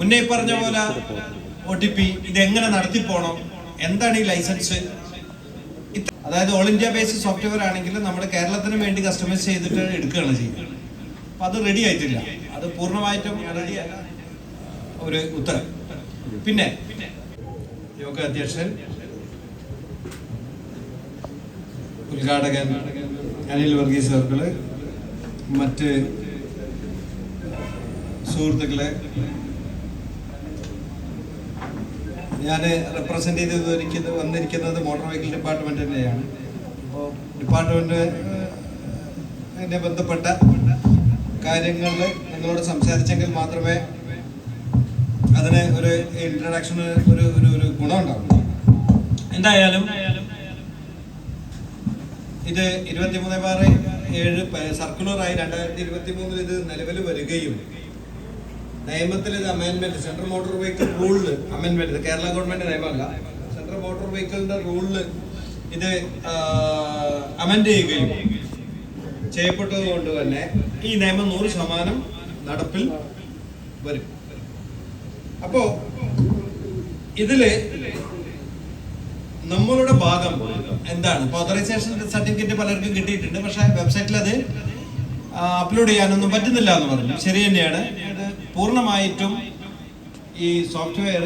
മുന്നേ പറഞ്ഞ പോലെ ഒ ടി പി ഇതെങ്ങനെ നടത്തിപ്പോണം? എന്താണ് ഈ ലൈസൻസ്? അതായത് ഓൾ ഇന്ത്യ ബേസ്ഡ് സോഫ്റ്റ്വെയർ ആണെങ്കിൽ നമ്മുടെ കേരളത്തിന് വേണ്ടി കസ്റ്റമൈസ് ചെയ്തിട്ട് എടുക്കുകയാണ് ചെയ്യുന്നത്. അപ്പൊ അത് റെഡി ആയിട്ടില്ല. അത് പൂർണമായിട്ടും റെഡി അല്ല. ഒരു ഉത്തരം. പിന്നെ യോഗ അധ്യക്ഷൻ ഉദ്ഘാടകൻ അനിൽ വർഗീസ് അവർകൾ മറ്റ് സുഹൃത്തുക്കളെ ഞാൻ റെപ്രസെന്റ് ചെയ്ത് വന്നിരിക്കുന്നത് വന്നിരിക്കുന്നത് മോട്ടോർ വെഹിക്കിൾ ഡിപ്പാർട്ട്മെന്റ് തന്നെയാണ്. അപ്പോൾ ഡിപ്പാർട്ട്മെന്റ് അതിനെ ബന്ധപ്പെട്ട കാര്യങ്ങളിൽ നിങ്ങളോട് സംസാരിച്ചെങ്കിൽ മാത്രമേ അതിന് ഒരു ഇൻട്രഡക്ഷന് ഒരു ഒരു ഒരു ഗുണമുണ്ടാവുള്ളൂ എന്തായാലും ഇത് ഇരുപത്തിമൂന്ന് പാറ ഏഴ് സർക്കുലറായി രണ്ടായിരത്തി ഇരുപത്തി മൂന്നിൽ ഇത് നിലവിൽ വരികയും നിയമത്തിൽ ഇത് അമെൻമെന്റ് സെൻട്രൽ മോട്ടോർ വെഹിക്കിൾ റൂളിൽ അമെൻമെന്റ് കേരള ഗവൺമെന്റ് നിയമമല്ല. സെൻട്രൽ മോട്ടോർ വെഹിക്കിളിന്റെ റൂളിൽ ഇത് അമെൻഡ് ചെയ്യുകയും ചെയ്യപ്പെട്ടത് കൊണ്ട് തന്നെ ഈ നിയമം നൂറ് ശതമാനം നടപ്പിൽ വരും. അപ്പോ ഇതിൽ നമ്മളുടെ ഭാഗം എന്താണ്? ഇപ്പൊ ഓതറൈസേഷൻ സർട്ടിഫിക്കറ്റ് പലർക്കും കിട്ടിയിട്ടുണ്ട് പക്ഷെ വെബ്സൈറ്റിൽ അത് അപ്ലോഡ് ചെയ്യാനൊന്നും പറ്റുന്നില്ല എന്ന് പറഞ്ഞു. ശരി തന്നെയാണ്. പൂർണമായിട്ടും ഈ സോഫ്റ്റ്വെയർ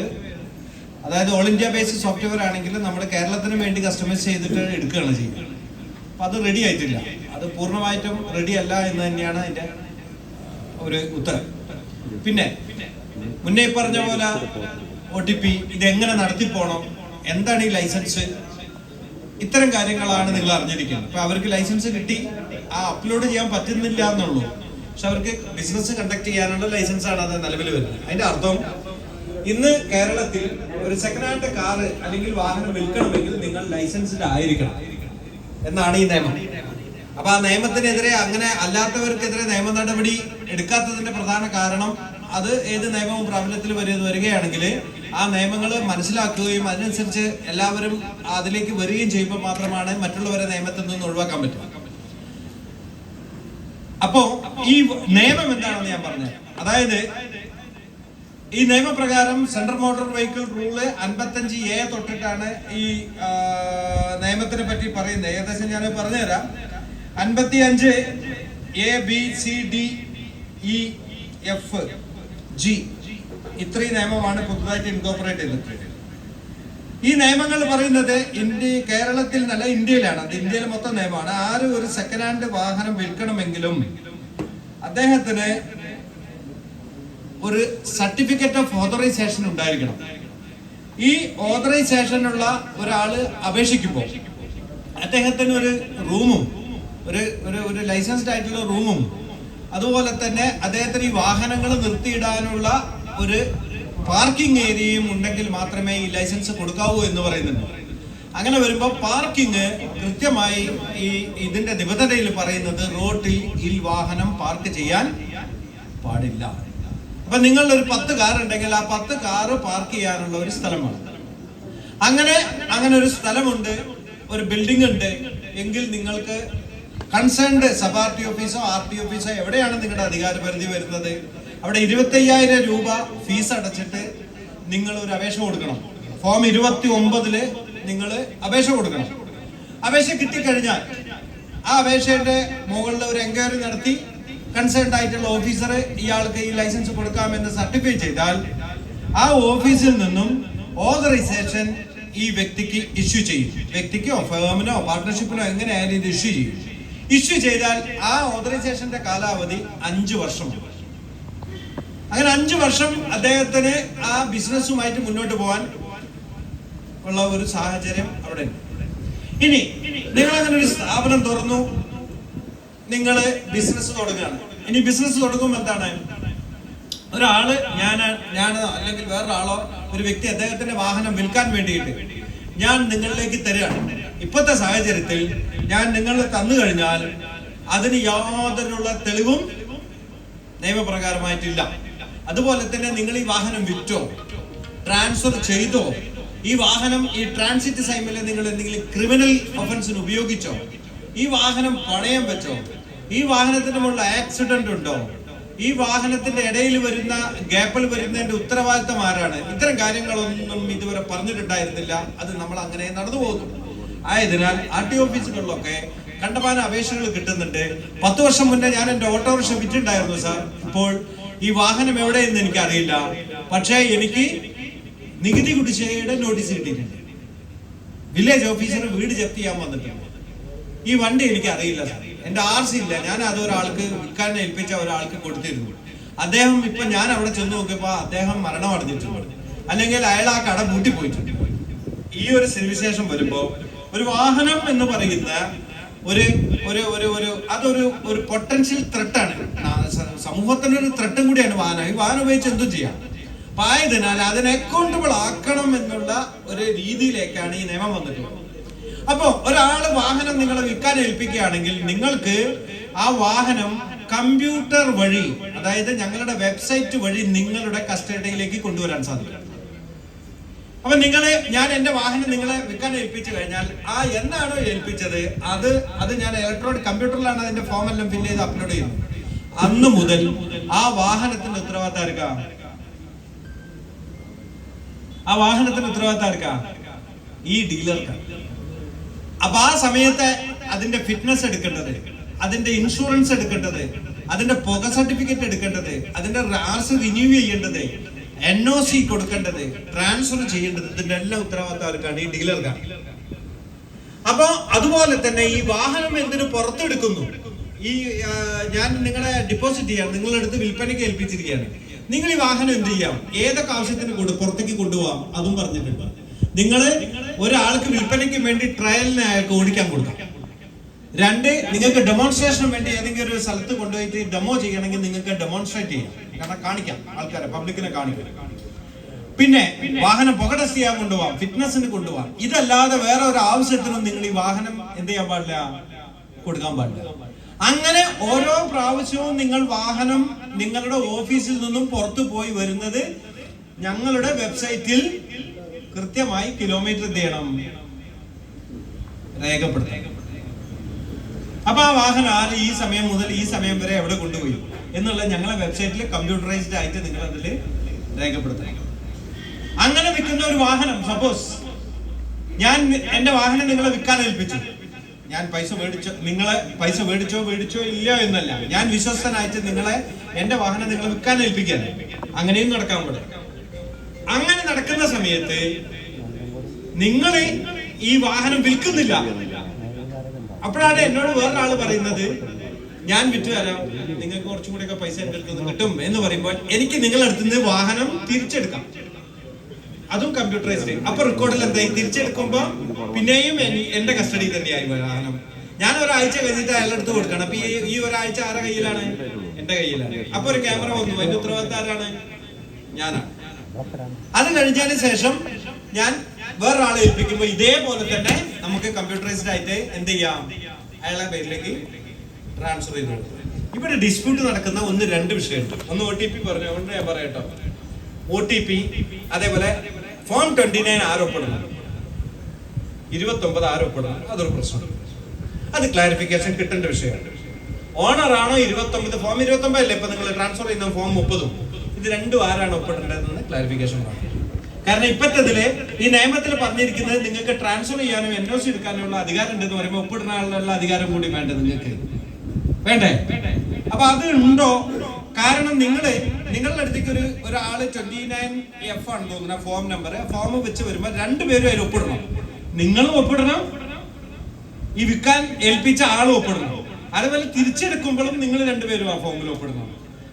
അതായത് ഓൾ ഇന്ത്യ ബേസ്ഡ് സോഫ്റ്റ്വെയർ ആണെങ്കിൽ നമ്മൾ കേരളത്തിന് വേണ്ടി കസ്റ്റമൈസ് ചെയ്തിട്ട് എടുക്കുകയാണ് ചെയ്യുന്നത്. അപ്പൊ അത് റെഡി ആയിട്ടില്ല. അത് പൂർണമായിട്ടും റെഡി അല്ല എന്ന് തന്നെയാണ് അതിന്റെ ഒരു ഉത്തരം. പിന്നെ മുന്നേ പറഞ്ഞ പോലെ ഒ ടി പി ഇതെങ്ങനെ നടത്തിപ്പോണം എന്താണ് ഈ ലൈസൻസ് ഇത്തരം കാര്യങ്ങളാണ് നിങ്ങൾ അറിഞ്ഞിരിക്കുന്നത്. അപ്പൊ അവർക്ക് ലൈസൻസ് കിട്ടി ആ അപ്ലോഡ് ചെയ്യാൻ പറ്റുന്നില്ല എന്നുള്ളൂ. പക്ഷെ അവർക്ക് ബിസിനസ് കണ്ടക്ട് ചെയ്യാനുള്ള ലൈസൻസ് ആണ് അത് നിലവിൽ വരുന്നത്. അതിന്റെ അർത്ഥം ഇന്ന് കേരളത്തിൽ ഒരു സെക്കൻഡ് ഹാൻഡ് കാറ് അല്ലെങ്കിൽ വാഹനം വിൽക്കണമെങ്കിൽ നിങ്ങൾ ലൈസൻസ്ഡ് ആയിരിക്കണം എന്നാണ് ഈ നിയമം. അപ്പൊ ആ നിയമത്തിനെതിരെ അങ്ങനെ അല്ലാത്തവർക്കെതിരെ നിയമ നടപടി എടുക്കാത്തതിന്റെ പ്രധാന കാരണം അത് ഏത് നിയമവും പ്രാബല്യത്തിൽ വരികയാണെങ്കിൽ ആ നിയമങ്ങൾ മനസ്സിലാക്കുകയും അതിനനുസരിച്ച് എല്ലാവരും അതിലേക്ക് വരികയും ചെയ്യുമ്പോൾ മാത്രമാണ് മറ്റുള്ളവരെ നിയമത്തിൽ നിന്ന് ഒഴിവാക്കാൻ പറ്റുക. അപ്പോ ഈ നിയമം എന്താണെന്ന് ഞാൻ പറഞ്ഞത് അതായത് ഈ നിയമപ്രകാരം സെൻട്രൽ മോട്ടോർ വെഹിക്കിൾ റൂൾ അൻപത്തഞ്ച് എ തൊട്ടിട്ടാണ് ഈ നിയമത്തിനെ പറ്റി പറയുന്നത്. ഏകദേശം ഞാൻ പറഞ്ഞുതരാം. അൻപത്തി അഞ്ച് A B C D E F G. ഇത്രയും നിയമമാണ് പുതുതായിട്ട് ഇൻകോപ്പറേറ്റ് ചെയ്തിട്ടുള്ളത് ഈ നിയമങ്ങൾ പറയുന്നത് ഇന്ത്യ കേരളത്തിൽ നല്ല ഇന്ത്യയിലാണ്. അത് ഇന്ത്യയിൽ മൊത്തം നിയമമാണ്. ആരും ഒരു സെക്കൻഡ് ഹാൻഡ് വാഹനം വിൽക്കണമെങ്കിലും അദ്ദേഹത്തിന് ഒരു സർട്ടിഫിക്കറ്റ് ഓഫ് ഓതറൈസേഷൻ ഉണ്ടായിരിക്കണം. ഈ ഓതറൈസേഷനുള്ള ഒരാൾ അപേക്ഷിക്കുമ്പോൾ അദ്ദേഹത്തിന് ഒരു റൂമും ഒരു ഒരു ഒരു ലൈസൻസ്ഡ് ആയിട്ടുള്ള റൂമും അതുപോലെ തന്നെ അദ്ദേഹത്തിന് ഈ വാഹനങ്ങൾ നിർത്തിയിടാനുള്ള ഒരു പാർക്കിംഗ് ഏരിയയും ഉണ്ടെങ്കിൽ മാത്രമേ ഈ ലൈസൻസ് കൊടുക്കാവൂ എന്ന് പറയുന്നുണ്ട്. അങ്ങനെ വരുമ്പോൾ പാർക്കിംഗ് കൃത്യമായി ഈ ഇതിന്റെ നിബന്ധനയിൽ പറയുന്നത് റോഡിൽ ഈ വാഹനം പാർക്ക് ചെയ്യാൻ പാടില്ല. അപ്പൊ നിങ്ങൾ ഒരു പത്ത് കാർ ഉണ്ടെങ്കിൽ ആ പത്ത് കാറ് പാർക്ക് ചെയ്യാനുള്ള ഒരു സ്ഥലമാണ്. അങ്ങനെ അങ്ങനെ ഒരു സ്ഥലമുണ്ട് ഒരു ബിൽഡിംഗ് ഉണ്ട്. എങ്കിൽ നിങ്ങൾക്ക് കൺസേൺഡ് സബ് ആർ ടി ഓഫീസോ ആർ ടി ഓഫീസോ എവിടെയാണ് നിങ്ങളുടെ അധികാരപരിധി വരുന്നത്? അവിടെ ഇരുപത്തയ്യായിരം രൂപ ഫീസ് അടച്ചിട്ട് നിങ്ങൾ ഒരു അപേക്ഷ കൊടുക്കണം. ഫോം ഇരുപത്തി ഒമ്പതിൽ നിങ്ങൾ അപേക്ഷ കൊടുക്കണം. അപേക്ഷ കിട്ടിക്കഴിഞ്ഞാൽ ആ അപേക്ഷയുടെ മുകളിൽ ഒരു എൻക്വയറി നടത്തി കൺസേൺഡ് ആയിട്ടുള്ള ഓഫീസർ ഇയാൾക്ക് ഈ ലൈസൻസ് കൊടുക്കാമെന്ന് സർട്ടിഫൈ ചെയ്താൽ ആ ഓഫീസിൽ നിന്നും ഓതറൈസേഷൻ ഈ വ്യക്തിക്ക് ഇഷ്യൂ ചെയ്യും. വ്യക്തിക്കോ ഫേമിനോ പാർട്ട്ണർഷിപ്പിനോ എങ്ങനെയായാലും ഇത് ഇഷ്യൂ ചെയ്യും. ഇഷ്യൂ ചെയ്താൽ ആ ഓതറൈസേഷന്റെ കാലാവധി അഞ്ചു വർഷമാണ്. അങ്ങനെ അഞ്ചു വർഷം അദ്ദേഹത്തിന് ആ ബിസിനസ്സുമായിട്ട് മുന്നോട്ട് പോകാൻ ഉള്ള ഒരു സാഹചര്യം അവിടെ ഇനി നിങ്ങൾ അങ്ങനെ ഒരു സ്ഥാപനം തുറന്നു. നിങ്ങൾ ബിസിനസ് തുടങ്ങുകയാണ്. ഇനി ബിസിനസ് തുടങ്ങുമ്പോൾ എന്താണ്? ഒരാൾ ഞാൻ ഞാനോ അല്ലെങ്കിൽ വേറൊരാളോ ഒരു വ്യക്തി അദ്ദേഹത്തിന്റെ വാഹനം വിൽക്കാൻ വേണ്ടിയിട്ട് ഞാൻ നിങ്ങളിലേക്ക് തരികയാണ്. ഇപ്പോഴത്തെ സാഹചര്യത്തിൽ ഞാൻ നിങ്ങൾ തന്നു കഴിഞ്ഞാൽ അതിന് യാതൊരുള്ള തെളിവും നിയമപ്രകാരമായിട്ടില്ല. അതുപോലെ തന്നെ നിങ്ങൾ ഈ വാഹനം വിറ്റോ? ട്രാൻസ്ഫർ ചെയ്തോ? ഈ വാഹനം ഈ ട്രാൻസിറ്റ് സൈമിൽ നിങ്ങൾ എന്തെങ്കിലും ക്രിമിനൽ ഒഫൻസിന് ഉപയോഗിച്ചോ? ഈ വാഹനം പണയം വെച്ചോ? ഈ വാഹനത്തിന് മുകളിൽ ആക്സിഡന്റ് ഉണ്ടോ? ഈ വാഹനത്തിന്റെ ഇടയിൽ വരുന്ന ഗ്യാപ്പിൽ വരുന്നതിന്റെ ഉത്തരവാദിത്തം ആരാണ്? ഇത്തരം കാര്യങ്ങളൊന്നും ഇതുവരെ പറഞ്ഞിട്ടുണ്ടായിരുന്നില്ല. അത് നമ്മൾ അങ്ങനെ നടന്നു പോകുന്നു. ആയതിനാൽ ആർ ടി ഓഫീസുകളിലൊക്കെ കണ്ടമാന അപേക്ഷകൾ കിട്ടുന്നുണ്ട്. പത്ത് വർഷം മുന്നേ ഞാൻ എന്റെ ഓട്ടോറിക്ഷ വിറ്റിട്ടുണ്ടായിരുന്നു സാർ. ഇപ്പോൾ ഈ വാഹനം എവിടെയെന്ന് എനിക്കറിയില്ല. പക്ഷേ എനിക്ക് നികുതി കുടിശ്ശികയുടെ നോട്ടീസ് കിട്ടിയിട്ടുണ്ട്. വില്ലേജ് ഓഫീസർ വീട് ജപ്തി ചെയ്യാൻ വന്നിട്ടുണ്ട്. ഈ വണ്ടി എനിക്ക് അറിയില്ല എന്റെ ആർ സി ഇല്ല. ഞാൻ അത് ഒരാൾക്ക് വിൽക്കാൻ ഏൽപ്പിച്ച ഒരാൾക്ക് കൊടുത്തിരുന്നു. അദ്ദേഹം ഇപ്പൊ ഞാൻ അവിടെ ചെന്ന് നോക്കിയപ്പോ അദ്ദേഹം മരണം അടഞ്ഞിട്ടുണ്ട്. അല്ലെങ്കിൽ അയാൾ ആ കട പൂട്ടിപ്പോയിട്ടുണ്ട്. ഈ ഒരു സ്ഥിതിവിശേഷം വരുമ്പോ ഒരു വാഹനം എന്ന് പറയുന്ന ഒരു ഒരു ഒരു ഒരു അതൊരു ഒരു പൊട്ടൻഷ്യൽ ത്രെട്ടാണ് സമൂഹത്തിന് ഒരു ത്രെട്ടും കൂടിയാണ് വാഹനം. ഈ വാഹനം ഉപയോഗിച്ച് എന്തും ചെയ്യാം. അപ്പൊ ആയതിനാൽ അതിനെ അക്കൗണ്ടബിൾ ആക്കണം എന്നുള്ള ഒരു രീതിയിലേക്കാണ് ഈ നിയമം വന്നിട്ടുള്ളത്. അപ്പോ ഒരാൾ വാഹനം നിങ്ങളെ വിൽക്കാൻ ഏൽപ്പിക്കുകയാണെങ്കിൽ നിങ്ങൾക്ക് ആ വാഹനം കമ്പ്യൂട്ടർ വഴി അതായത് ഞങ്ങളുടെ വെബ്സൈറ്റ് വഴി നിങ്ങളുടെ കസ്റ്റഡിയിലേക്ക് കൊണ്ടുവരാൻ സാധിക്കും. അപ്പൊ നിങ്ങളെ ഞാൻ എന്റെ വാഹനം നിങ്ങളെ വിൽക്കാൻ ഏൽപ്പിച്ചു കഴിഞ്ഞാൽ ആ എന്നാണോ ഏൽപ്പിച്ചത്? അത് അത് ഞാൻ ഇലക്ട്രോണിക് കമ്പ്യൂട്ടറിലാണ് അതിന്റെ ഫോം എല്ലാം ഫില്ല് ചെയ്ത് അപ്ലോഡ് ചെയ്യുന്നത്. അന്ന് മുതൽ ആ വാഹനത്തിന്റെ ഉത്തരവാദിത്തം ആർക്കാ? ആ വാഹനത്തിന്റെ ഉത്തരവാദിത്തം ആർക്കാ? ഈ ഡീലർക്ക് അപ്പൊ ആ സമയത്ത് അതിന്റെ ഫിറ്റ്നസ് എടുക്കേണ്ടത് അതിന്റെ ഇൻഷുറൻസ് എടുക്കേണ്ടത് അതിന്റെ പുക സർട്ടിഫിക്കറ്റ് എടുക്കേണ്ടത് അതിന്റെ റാസ് റിന്യൂ ചെയ്യേണ്ടത് എൻ ഒ സി കൊടുക്കേണ്ടത് ട്രാൻസ്ഫർ ചെയ്യേണ്ടത് ഇതിന്റെ എല്ലാ ഉത്തരവാദിത്തം ആർക്കാണ് ഈ ഡീലർക്കാണ്. അപ്പൊ അതുപോലെ തന്നെ ഈ വാഹനം എന്തിനു പുറത്തെടുക്കുന്നു? ഈ ഞാൻ നിങ്ങളെ ഡിപ്പോസിറ്റ് ചെയ്യാം നിങ്ങളുടെ അടുത്ത് വിൽപ്പനയ്ക്ക് ഏൽപ്പിച്ചിരിക്കുകയാണ്. നിങ്ങൾ ഈ വാഹനം എന്ത് ചെയ്യാം? ഏതൊക്കെ ആവശ്യത്തിന് കൊണ്ട് പുറത്തേക്ക് കൊണ്ടുപോകാം അതും പറഞ്ഞിട്ടുണ്ട്. നിങ്ങൾ ഒരാൾക്ക് വിൽപ്പനയ്ക്ക് വേണ്ടി ട്രയലിന് അയാൾക്ക് ഓടിക്കാൻ കൊടുക്കാം. രണ്ട് നിങ്ങൾക്ക് ഡെമോൺസ്ട്രേഷന് വേണ്ടി ഏതെങ്കിലും ഒരു സ്ഥലത്ത് കൊണ്ടുപോയിട്ട് ഡെമോ ചെയ്യണമെങ്കിൽ നിങ്ങൾക്ക് ഡെമോൺസ്ട്രേറ്റ് ചെയ്യാം. കാരണം കാണിക്കാം ആൾക്കാരെ പബ്ലിക്കിനെ കാണിക്കാം. പിന്നെ വാഹനം പുക ടെസ്റ്റ് ചെയ്യാൻ കൊണ്ടുപോവാം ഫിറ്റ്നസിന് കൊണ്ടുപോവാം. ഇതല്ലാതെ വേറെ ഒരു ആവശ്യത്തിനും നിങ്ങൾ ഈ വാഹനം എന്ത് ചെയ്യാൻ പാടില്ല? കൊടുക്കാൻ പാടില്ല. അങ്ങനെ ഓരോ പ്രാവശ്യവും നിങ്ങൾ വാഹനം നിങ്ങളുടെ ഓഫീസിൽ നിന്നും പുറത്തു പോയി വരുന്നത് ഞങ്ങളുടെ വെബ്സൈറ്റിൽ കൃത്യമായി കിലോമീറ്റർ ചെയ്യണം. രേഖപ്പെടുത്തണം. അപ്പൊ ആ വാഹനം ആര് ഈ സമയം മുതൽ ഈ സമയം വരെ എവിടെ കൊണ്ടുപോയി? എന്നുള്ള ഞങ്ങളെ വെബ്സൈറ്റിൽ കമ്പ്യൂട്ടറൈസ്ഡ് ആയിട്ട് നിങ്ങൾ അതിൽ രേഖപ്പെടുത്തണം. അങ്ങനെ വിൽക്കുന്ന ഒരു വാഹനം സപ്പോസ് ഞാൻ എന്റെ വാഹനം നിങ്ങളെ വിൽക്കാൻ ഏൽപ്പിച്ചു. ഞാൻ പൈസ മേടിച്ചോ നിങ്ങളെ പൈസ മേടിച്ചോ മേടിച്ചോ ഇല്ലയോ എന്നല്ല. ഞാൻ വിശ്വസ്തനായിട്ട് നിങ്ങളെ എന്റെ വാഹനം നിങ്ങളെ വിൽക്കാൻ ഏൽപ്പിക്കാൻ അങ്ങനെയും നടക്കാൻ പാടില്ല അങ്ങനെ നടക്കുന്ന സമയത്ത് നിങ്ങൾ ഈ വാഹനം വിൽക്കുന്നില്ല. അപ്പോഴാണ് എന്നോട് വേറൊരാൾ പറയുന്നത് ഞാൻ വിറ്റു തരാം നിങ്ങൾക്ക് കുറച്ചും ഒക്കെ പൈസ എന്റെ അടുത്ത് കിട്ടും എന്ന് പറയുമ്പോൾ എനിക്ക് നിങ്ങളുടെ അടുത്ത് നിന്ന് വാഹനം തിരിച്ചെടുക്കാം. അതും കമ്പ്യൂട്ടറൈസ്ഡ് അപ്പൊ റെക്കോർഡിൽ എന്തായി? തിരിച്ചെടുക്കുമ്പോ പിന്നെയും എന്റെ കസ്റ്റഡിയിൽ തന്നെയായി വാഹനം. ഞാൻ ഒരാഴ്ച കഴിഞ്ഞിട്ട് അയാളുടെ അടുത്ത് കൊടുക്കണം. അപ്പൊ ഈ ഒരാഴ്ച ആരുടെ കയ്യിലാണ്? എന്റെ കയ്യിലാണ്. അപ്പൊ ഒരു ക്യാമറ വന്നു. അതിന്റെ ഉത്തരവാദിത്തം ആരാണ്? ഞാനാണ്. അത് കഴിഞ്ഞതിന് ശേഷം ഞാൻ വേറൊരാളെ ഏൽപ്പിക്കുമ്പോൾ ഇതേപോലെ തന്നെ നമുക്ക് കമ്പ്യൂട്ടറൈസ്ഡ് ആയിട്ട് എന്ത് ചെയ്യാം? അയാളെ പേരിലേക്ക് ട്രാൻസ്ഫർ ചെയ്ത് കൊടുക്കും. ഇവിടെ ഡിസ്പ്യൂട്ട് നടക്കുന്ന ഒന്ന് രണ്ട് വിഷയമുണ്ട്. ഒന്ന് ഒ ടി പി പറഞ്ഞു? അതുകൊണ്ട് ഞാൻ പറയട്ടോ. ഒ ടി പി അതേപോലെ ഫോം ട്വന്റി നയൻ ആരോപണം. ഇരുപത്തി ഒമ്പത് ആരോപണം. അതൊരു പ്രശ്നം. അത് ക്ലാരിഫിക്കേഷൻ കിട്ടേണ്ട വിഷയമാണ് ഓണർ ആണോ ഇരുപത്തി ഒമ്പത് ഫോം ഇരുപത്തി ഒമ്പത് അല്ലേ ഇപ്പൊ നിങ്ങൾ ട്രാൻസ്ഫർ ചെയ്യുന്ന ഫോം മുപ്പതും. ഇത് രണ്ടും ആരാണ് ഒപ്പിടേണ്ടതെന്ന് ക്ലാരിഫിക്കേഷൻ വേണം. കാരണം ഇപ്പത്തതിൽ ഈ നിയമത്തിൽ പറഞ്ഞിരിക്കുന്നത് നിങ്ങൾക്ക് ട്രാൻസ്ഫർ ചെയ്യാനും എൻ ഒ സി എടുക്കാനുള്ള അധികാരം ഉണ്ടെന്ന് പറയുമ്പോൾ ഒപ്പിടുന്ന അധികാരം കൂടി വേണ്ടത് നിങ്ങൾക്ക്? വേണ്ടേ? അപ്പൊ അത് ഉണ്ടോ? കാരണം നിങ്ങൾ നിങ്ങളുടെ അടുത്തേക്ക് ഒരു ഒരാൾ ട്വന്റി നയൻ എഫ് ആണ് തോന്നുന്ന ഫോം നമ്പർ ഫോം വെച്ച് വരുമ്പോൾ രണ്ടുപേരും അതിൽ ഒപ്പിടണം. നിങ്ങളും ഒപ്പിടണം ഈ വിൽക്കാൻ ഏൽപ്പിച്ച ആളും ഒപ്പിടണം. അതുപോലെ തിരിച്ചെടുക്കുമ്പോഴും നിങ്ങൾ രണ്ടുപേരും ആ ഫോമിൽ ഒപ്പിടണം.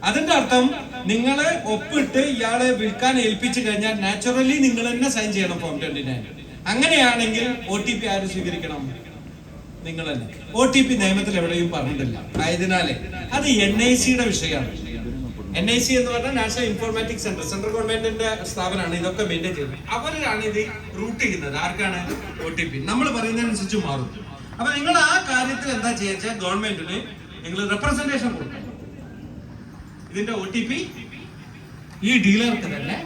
അതിന്റെ അർത്ഥം നിങ്ങളെ ഒപ്പിട്ട് ഇയാളെ വിൽക്കാൻ ഏൽപ്പിച്ചു കഴിഞ്ഞാൽ നാച്ചുറലി നിങ്ങൾ തന്നെ സൈൻ ചെയ്യണം ഫോം ട്വന്റി നയൻ അങ്ങനെയാണെങ്കിൽ ഒ ടി പി ആര് സ്വീകരിക്കണം? നിങ്ങൾ തന്നെ. ഒ ടി പി നിയമത്തിൽ എവിടെയും പറഞ്ഞിട്ടില്ല. ആയതിനാല് അത് എൻ ഐ സിയുടെ വിഷയമാണ്. എൻ ഐ സി എന്ന് പറഞ്ഞാൽ നാഷണൽ ഇൻഫോർമാറ്റിക് സെന്റർ സെൻട്രൽ ഗവൺമെന്റിന്റെ സ്ഥാപനമാണ്. ഇതൊക്കെ മെയിന്റെയിൻ ചെയ്യുന്നത് അവരാണ് ഇത് റൂട്ട് ചെയ്യുന്നത്. ആർക്കാണ്? ഒ ടി പി നമ്മൾ പറയുന്നതനുസരിച്ച് മാറും. അപ്പൊ നിങ്ങൾ ആ കാര്യത്തിൽ എന്താ ചെയ്യുക ഗവൺമെന്റിന് നിങ്ങൾ റെപ്രസെന്റേഷൻ കൊടുക്കണം. ഇതിന്റെ ഒ ടി പി ഈ ഡീലർക്ക് തന്നെ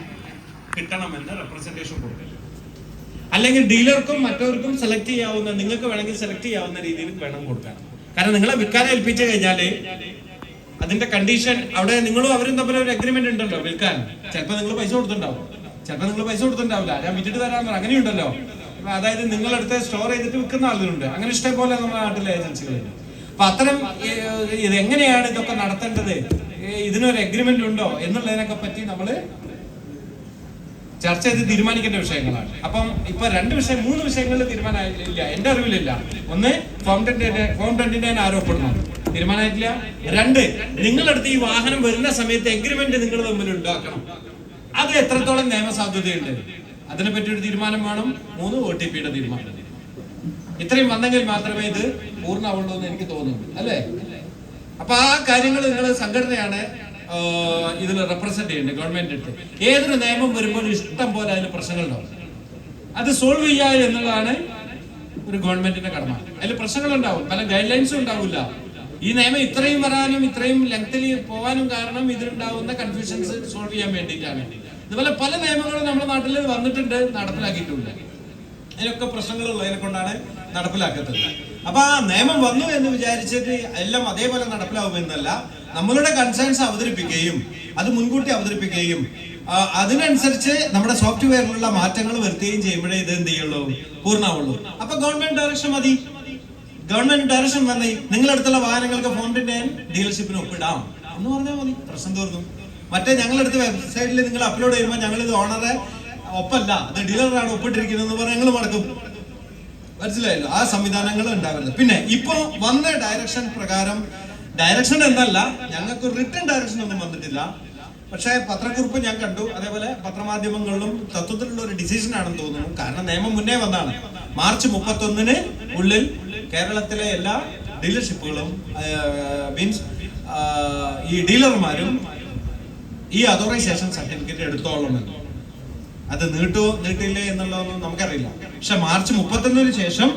കിട്ടണമെന്ന് റെപ്രസെന്റേഷൻ കൊടുക്കില്ല അല്ലെങ്കിൽ ഡീലർക്കും മറ്റവർക്കും സെലക്ട് ചെയ്യാവുന്ന നിങ്ങൾക്ക് വേണമെങ്കിൽ സെലക്ട് ചെയ്യാവുന്ന രീതിയിൽ വേണം കൊടുക്കാൻ. കാരണം നിങ്ങളെ വിൽക്കാൻ ഏൽപ്പിച്ചു കഴിഞ്ഞാൽ അതിന്റെ കണ്ടീഷൻ അവിടെ നിങ്ങളും അവരും തമ്മിൽ ഒരു അഗ്രിമെന്റ് ഉണ്ടല്ലോ വിൽക്കാൻ. ചിലപ്പോൾ നിങ്ങൾ പൈസ കൊടുത്തിട്ടുണ്ടാവും. ചിലപ്പോൾ നിങ്ങൾ പൈസ കൊടുത്തിട്ടുണ്ടാവില്ല. ഞാൻ വിറ്റിട്ട് തരാമെന്ന് അങ്ങനെയുണ്ടല്ലോ അതായത് നിങ്ങളടുത്ത് സ്റ്റോർ ചെയ്തിട്ട് വിൽക്കുന്ന ആളുകളുണ്ട്. അങ്ങനെ ഇഷ്ടം പോലെ നമ്മുടെ നാട്ടിലെ ഏജൻസികളുണ്ട് അപ്പൊ അത്തരം ഇത് എങ്ങനെയാണ് ഇതൊക്കെ നടത്തേണ്ടത്? ഇതിനൊരു അഗ്രിമെന്റ് ഉണ്ടോ എന്നുള്ളതിനൊക്കെ പറ്റി നമ്മൾ ചർച്ച ചെയ്ത് തീരുമാനിക്കേണ്ട വിഷയങ്ങളാണ്. അപ്പം ഇപ്പൊ രണ്ട് വിഷയം മൂന്ന് വിഷയങ്ങളിൽ തീരുമാനമായില്ല എന്റെ അറിവിലില്ല. ഒന്ന് ഫോം ടെന്റിന്റെ ഫോം ടെന്റിന്റെ ആരോപണം തീരുമാനമായിട്ടില്ല. രണ്ട് നിങ്ങളടുത്ത് ഈ വാഹനം വരുന്ന സമയത്ത് എഗ്രിമെന്റ് നിങ്ങൾ തമ്മിൽ ഉണ്ടാക്കണം. അത് എത്രത്തോളം നിയമസാധ്യതയുണ്ട് അതിനെ പറ്റി ഒരു തീരുമാനം വേണം. മൂന്ന് ഒ ടി പിയുടെ തീരുമാനം. ഇത്രയും വന്നെങ്കിൽ മാത്രമേ ഇത് പൂർണമാവുള്ളൂ എന്ന് എനിക്ക് തോന്നുന്നു അല്ലേ? അപ്പൊ ആ കാര്യങ്ങൾ നിങ്ങൾ സംഘടനയാണ് ഇതിൽ റെപ്രസെന്റ് ചെയ്യേണ്ടത് ഗവൺമെന്റ് ഇട്ട്. ഏതൊരു നിയമം വരുമ്പോൾ ഇഷ്ടം പോലെ അതിന് പ്രശ്നങ്ങളുണ്ടാവും. അത് സോൾവ് ചെയ്യുക എന്നുള്ളതാണ് ഒരു ഗവൺമെന്റിന്റെ കടമ. അതിൽ പ്രശ്നങ്ങളുണ്ടാവും പല ഗൈഡ് ലൈൻസും ഉണ്ടാവില്ല. ഈ നിയമം ഇത്രയും വരാനും ഇത്രയും ലെങ്തിൽ പോകാനും കാരണം ഇതിലുണ്ടാവുന്ന കൺഫ്യൂഷൻസ് സോൾവ് ചെയ്യാൻ വേണ്ടിയിട്ടാണ്. ഇതുപോലെ പല നിയമങ്ങളും നമ്മുടെ നാട്ടിൽ വന്നിട്ടുണ്ട് നടപ്പിലാക്കിയിട്ടുണ്ട്. അതിനൊക്കെ പ്രശ്നങ്ങൾ ഉള്ളതിനെ കൊണ്ടാണ് നടപ്പിലാക്കുന്നത് അപ്പൊ ആ നിയമം വന്നു എന്ന് വിചാരിച്ചിട്ട് എല്ലാം അതേപോലെ നടപ്പിലാവുമെന്നല്ല നമ്മളുടെ കൺസേൺസ് അവതരിപ്പിക്കുകയും അത് മുൻകൂട്ടി അവതരിപ്പിക്കുകയും അതിനനുസരിച്ച് നമ്മുടെ സോഫ്റ്റ്വെയറിലുള്ള മാറ്റങ്ങൾ വരുത്തുകയും ചെയ്യുമ്പോഴേ ഇത് എന്ത് ചെയ്യുള്ളൂ? പൂർണമാവുള്ളൂ. അപ്പൊ ഗവൺമെന്റ് ഡയറക്ഷൻ മതി. ഗവൺമെന്റ് ഡയറക്ഷൻ മതി നിങ്ങളടുത്തുള്ള വാഹനങ്ങൾക്ക് ഫോണിന്റെ ഡീലർഷിപ്പിന് ഒപ്പിടാം. എന്ന് പറഞ്ഞാൽ മതി. പ്രശ്നം തീർന്നു. മറ്റേ ഞങ്ങളെടുത്ത് വെബ്സൈറ്റിൽ നിങ്ങൾ അപ്ലോഡ് ചെയ്യുമ്പോൾ ഞങ്ങൾ ഇത് ഓണറെ ഒപ്പല്ല. അത് ഡീലറാണ് ഒപ്പിട്ടിരിക്കുന്നത് എന്ന് പറഞ്ഞാൽ ഞങ്ങൾ മടക്കും മനസ്സിലായല്ലോ? ആ സംവിധാനങ്ങൾ ഉണ്ടാവരുത്. പിന്നെ ഇപ്പോ വന്ന ഡയറക്ഷൻ പ്രകാരം ഡയറക്ഷൻ എന്നല്ല ഞങ്ങൾക്ക് റിട്ടേൺ ഡയറക്ഷൻ ഒന്നും വന്നിട്ടില്ല. പക്ഷേ പത്രക്കുറിപ്പ് ഞാൻ കണ്ടു. അതേപോലെ പത്രമാധ്യമങ്ങളിലും തത്വത്തിലുള്ള ഒരു ഡിസിഷൻ ആണെന്ന് തോന്നുന്നു. കാരണം നിയമം മുന്നേ വന്നാണ്. മാർച്ച് മുപ്പത്തൊന്നിന് ഉള്ളിൽ കേരളത്തിലെ എല്ലാ ഡീലർഷിപ്പുകളും മീൻസ് ഈ ഡീലർമാരും ഈ അതോറൈസേഷൻ സർട്ടിഫിക്കറ്റ് എടുത്തോളണമെന്ന് അത് നീട്ടുമോ നീട്ടില്ലേ എന്നുള്ളതൊന്നും നമുക്കറിയില്ല. പക്ഷെ മാർച്ച് മുപ്പത്തൊന്നിന് ശേഷം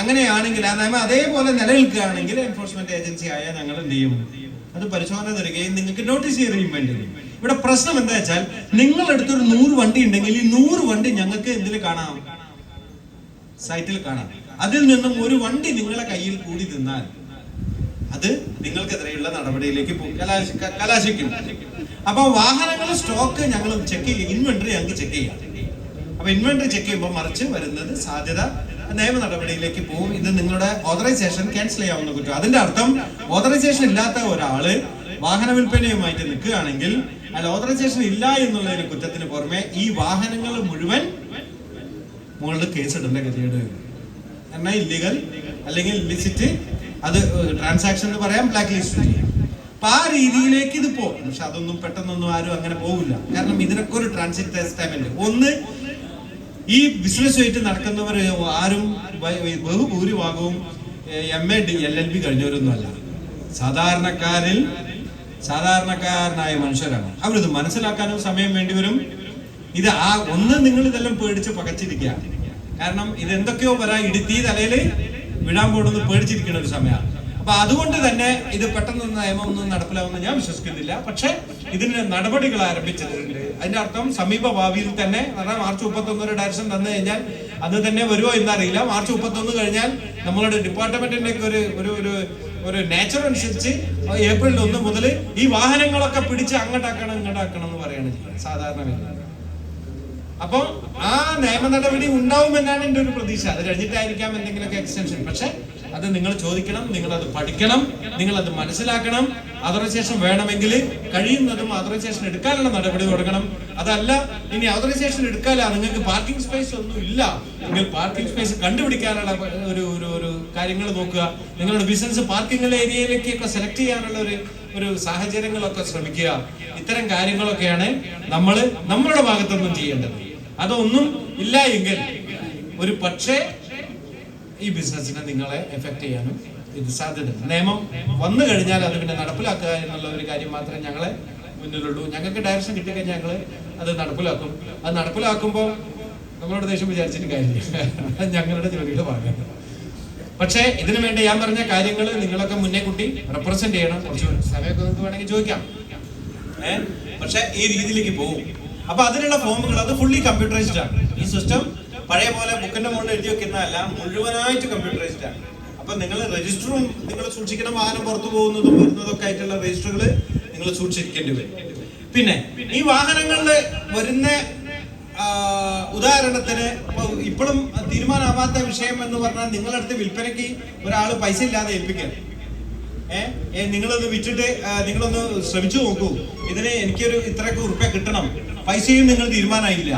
അങ്ങനെയാണെങ്കിൽ ആ നിയമം അതേപോലെ നിലനിൽക്കുകയാണെങ്കിൽ എൻഫോഴ്സ്മെന്റ് ഏജൻസി ആയ ഞങ്ങൾ എന്ത് ചെയ്യും? അത് പരിശോധന തരികയും നിങ്ങൾക്ക് നോട്ടീസ് ചെയ്യുകയും വേണ്ടി. ഇവിടെ പ്രശ്നം എന്താ വെച്ചാൽ നിങ്ങൾ എടുത്തൊരു നൂറ് വണ്ടി ഉണ്ടെങ്കിൽ ഈ നൂറ് വണ്ടി ഞങ്ങൾക്ക് എന്തിൽ കാണാം? സൈറ്റിൽ കാണാം. അതിൽ നിന്നും ഒരു വണ്ടി നിങ്ങളുടെ കയ്യിൽ കൂടി നിന്നാൽ അത് നിങ്ങൾക്കെതിരെയുള്ള നടപടിയിലേക്ക് കലാശിക്കും. അപ്പൊ വാഹനങ്ങൾ സ്റ്റോക്ക് ഞങ്ങൾ ചെക്ക് ചെയ്യും. ഇൻവെന്ററി ഞങ്ങൾക്ക് ചെക്ക് ചെയ്യാം. അപ്പൊ ഇൻവെന്ററി ചെക്ക് ചെയ്യുമ്പോൾ മറിച്ച് വരുന്നത് സാധ്യത നിയമ നടപടിയിലേക്ക് പോകും. ഇത് നിങ്ങളുടെ ഓതറൈസേഷൻ ക്യാൻസൽ ചെയ്യാവുന്ന കുറ്റം. അതിന്റെ അർത്ഥം ഓതറൈസേഷൻ ഇല്ലാത്ത ഒരാൾ വാഹന വിൽപ്പനയുമായിട്ട് നിൽക്കുകയാണെങ്കിൽ അല്ല ഓതറൈസേഷൻ ഇല്ല എന്നുള്ളതിന് കുറ്റത്തിന് പുറമെ ഈ വാഹനങ്ങൾ മുഴുവൻ മുകളിൽ കേസ് ഇടേണ്ട ഗതികേട് വരും. എന്നാൽ ഇല്ലീഗൽ അല്ലെങ്കിൽ ഇല്ലിസിറ്റ് അത് ട്രാൻസാക്ഷൻ എന്ന് പറയാം ബ്ലാക്ക് ലിസ്റ്റ് ചെയ്യാം. അപ്പൊ ആ രീതിയിലേക്ക് ഇത് പോകും. പക്ഷെ അതൊന്നും പെട്ടെന്നൊന്നും ആരും അങ്ങനെ പോകില്ല കാരണം ഇതിനൊക്കെ ഒരു ട്രാൻസിറ്റ് ടെസ്റ്റ്മെന്റ് ഒന്ന് ഈ ബിസിനസ് ബിസിനസ്സുമായിട്ട് നടക്കുന്നവർ ആരും ബഹുഭൂരിഭാഗവും M A D L L B കഴിഞ്ഞവരൊന്നുമല്ല. സാധാരണക്കാരിൽ സാധാരണക്കാരനായ മനുഷ്യരാണ്. അവരിത് മനസ്സിലാക്കാനും സമയം വേണ്ടി വരും. ഇത് ആ ഒന്ന് നിങ്ങൾ ഇതെല്ലാം പേടിച്ച് പകച്ചിരിക്കുക കാരണം ഇത് എന്തൊക്കെയോ വരാ ഇടുത്തി തലയിൽ വിടാൻ പോകണമെന്ന് പേടിച്ചിരിക്കുന്ന ഒരു സമയമാണ്. അപ്പൊ അതുകൊണ്ട് തന്നെ ഇത് പെട്ടെന്ന് നിയമം ഒന്നും നടപ്പിലാവുമെന്ന് ഞാൻ വിശ്വസിക്കുന്നില്ല. പക്ഷെ ഇതിന് നടപടികൾ ആരംഭിച്ചിട്ടുണ്ട്. അതിന്റെ അർത്ഥം സമീപ ഭാവിയിൽ തന്നെ കാരണം മാർച്ച് മുപ്പത്തൊന്ന് ഒരു ഡയറക്ഷൻ തന്നു കഴിഞ്ഞാൽ അത് തന്നെ വരുമോ എന്നറിയില്ല. മാർച്ച് മുപ്പത്തൊന്ന് കഴിഞ്ഞാൽ നമ്മളുടെ ഡിപ്പാർട്ട്മെന്റിന്റെ ഒരു ഒരു ഒരു ഒരു നേച്ചർ അനുസരിച്ച് ഏപ്രിൽ ഒന്ന് മുതൽ ഈ വാഹനങ്ങളൊക്കെ പിടിച്ച് അങ്ങോട്ടാക്കണം ഇങ്ങോട്ടാക്കണം എന്ന് പറയണ സാധാരണ ഗതിയിൽ. അപ്പൊ ആ നിയമ നടപടി ഉണ്ടാവുമെന്നാണ് എന്റെ ഒരു പ്രതീക്ഷ. അത് കഴിഞ്ഞിട്ടായിരിക്കാം എന്തെങ്കിലുമൊക്കെ എക്സ്റ്റൻഷൻ പക്ഷെ അത് നിങ്ങൾ ചോദിക്കണം നിങ്ങൾ അത് പഠിക്കണം നിങ്ങൾ അത് മനസ്സിലാക്കണം. അതോറൈസേഷൻ വേണമെങ്കിൽ കഴിയുന്നതും അതോറൈസേഷൻ എടുക്കാനുള്ള നടപടി തുടങ്ങണം. അതല്ല ഇനി അതോറൈസേഷൻ എടുക്കാനാണ് നിങ്ങൾക്ക് പാർക്കിംഗ് സ്പേസ് ഒന്നും ഇല്ല. നിങ്ങൾ പാർക്കിംഗ് സ്പേസ് കണ്ടുപിടിക്കാനുള്ള ഒരു ഒരു ഒരു കാര്യങ്ങൾ നോക്കുക. നിങ്ങളുടെ ബിസിനസ് പാർക്കിംഗ് ഏരിയയിലേക്കൊക്കെ സെലക്ട് ചെയ്യാനുള്ള ഒരു ഒരു സാഹചര്യങ്ങളൊക്കെ ശ്രമിക്കുക. ഇത്തരം കാര്യങ്ങളൊക്കെയാണ് നമ്മൾ നമ്മളുടെ ഭാഗത്തൊന്നും ചെയ്യേണ്ടത്. അതൊന്നും ഇല്ല എങ്കിൽ ഒരു പക്ഷേ ഈ ബിസിനസ്സിനെ നിങ്ങളെ എഫക്ട് ചെയ്യാനും ഇത് സാധ്യത നിയമം വന്നു കഴിഞ്ഞാൽ അത് പിന്നെ നടപ്പിലാക്കുക എന്നുള്ള ഒരു കാര്യം മാത്രമേ ഞങ്ങളെ മുന്നിലുള്ളൂ. ഞങ്ങൾക്ക് ഡയറക്ഷൻ കിട്ടിക്കഴിഞ്ഞാൽ ഞങ്ങൾ അത് നടപ്പിലാക്കും. അത് നടപ്പിലാക്കുമ്പോൾ നമ്മളോട് ദേഷ്യം വിചാരിച്ചിട്ട് കാര്യമില്ല. ഞങ്ങളുടെ ജോലിയുടെ ഭാഗമാണ്. പക്ഷേ ഇതിനു വേണ്ടി ഞാൻ പറഞ്ഞ കാര്യങ്ങൾ നിങ്ങളൊക്കെ മുന്നേ കൂട്ടി റെപ്രസെന്റ് ചെയ്യണം. കുറച്ച് സമയമൊക്കെ നിങ്ങൾക്ക് വേണമെങ്കിൽ ചോദിക്കാം. പക്ഷേ പക്ഷെ ഈ രീതിയിലേക്ക് പോകും. അപ്പൊ അതിനുള്ള ഫോമുകൾ അത് ഫുള്ളി കമ്പ്യൂട്ടറൈസ്ഡ് ആണ്. ഈ സിസ്റ്റം പഴയ പോലെ ബുക്കിന്റെ മുകളിൽ എഴുതി വെക്കുന്നതല്ല മുഴുവനായിട്ട് കമ്പ്യൂട്ടറൈസ്ഡ് ആണ്. അപ്പൊ നിങ്ങൾ രജിസ്റ്ററും നിങ്ങൾ സൂക്ഷിക്കണം വാഹനം പുറത്തു പോകുന്നതും വരുന്നതൊക്കെ ആയിട്ടുള്ള രജിസ്റ്ററുകൾ നിങ്ങൾ സൂക്ഷിക്കേണ്ടി വരും. പിന്നെ ഈ വാഹനങ്ങളിൽ വരുന്ന ഉദാഹരണത്തിന് ഇപ്പൊ ഇപ്പോഴും തീരുമാനമാവാത്ത വിഷയം എന്ന് പറഞ്ഞാൽ നിങ്ങളടുത്ത് വിൽപ്പനയ്ക്ക് ഒരാൾ പൈസ ഇല്ലാതെ ഏൽപ്പിക്കുക ഏഹ് നിങ്ങളൊന്ന് വിറ്റിട്ട് നിങ്ങളൊന്ന് ശ്രമിച്ചു നോക്കൂ. ഇതിന് എനിക്കൊരു ഇത്രയൊക്കെ ഉറുപ്പ്യ കിട്ടണം. പൈസയും നിങ്ങൾ തീരുമാനമായില്ല.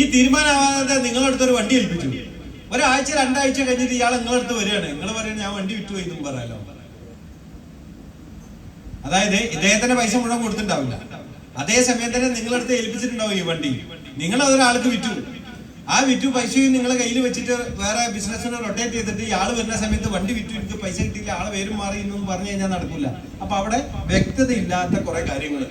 ഈ തീരുമാനമാകാതെ നിങ്ങളടുത്ത് ഒരു വണ്ടി ഏൽപ്പിച്ചു. ഒരാഴ്ച രണ്ടാഴ്ച കഴിഞ്ഞിട്ട് ഇയാൾ നിങ്ങളടുത്ത് വരികയാണ്. നിങ്ങൾ പറയുന്നത് ഞാൻ വണ്ടി വിറ്റു എന്നും പറയാലോ. അതായത് ഇദ്ദേഹത്തിന്റെ പൈസ മുഴുവൻ കൊടുത്തിട്ടുണ്ടാവില്ല. അതേ സമയം തന്നെ നിങ്ങളടുത്ത് ഏൽപ്പിച്ചിട്ടുണ്ടാവും ഈ വണ്ടി. നിങ്ങൾ അതൊരാൾക്ക് വിറ്റു. ആ വിറ്റു പൈസയും നിങ്ങളെ കയ്യിൽ വെച്ചിട്ട് വേറെ ബിസിനസ്സിനെ റൊട്ടേറ്റ് ചെയ്തിട്ട് ഇയാൾ വരുന്ന സമയത്ത് വണ്ടി വിറ്റു എനിക്ക് പൈസ കിട്ടിയില്ല ആളെ പേരും മാറി എന്നും പറഞ്ഞു കഴിഞ്ഞാൽ നടക്കില്ല അപ്പൊ അവിടെ വ്യക്തത ഇല്ലാത്ത കുറെ കാര്യങ്ങൾ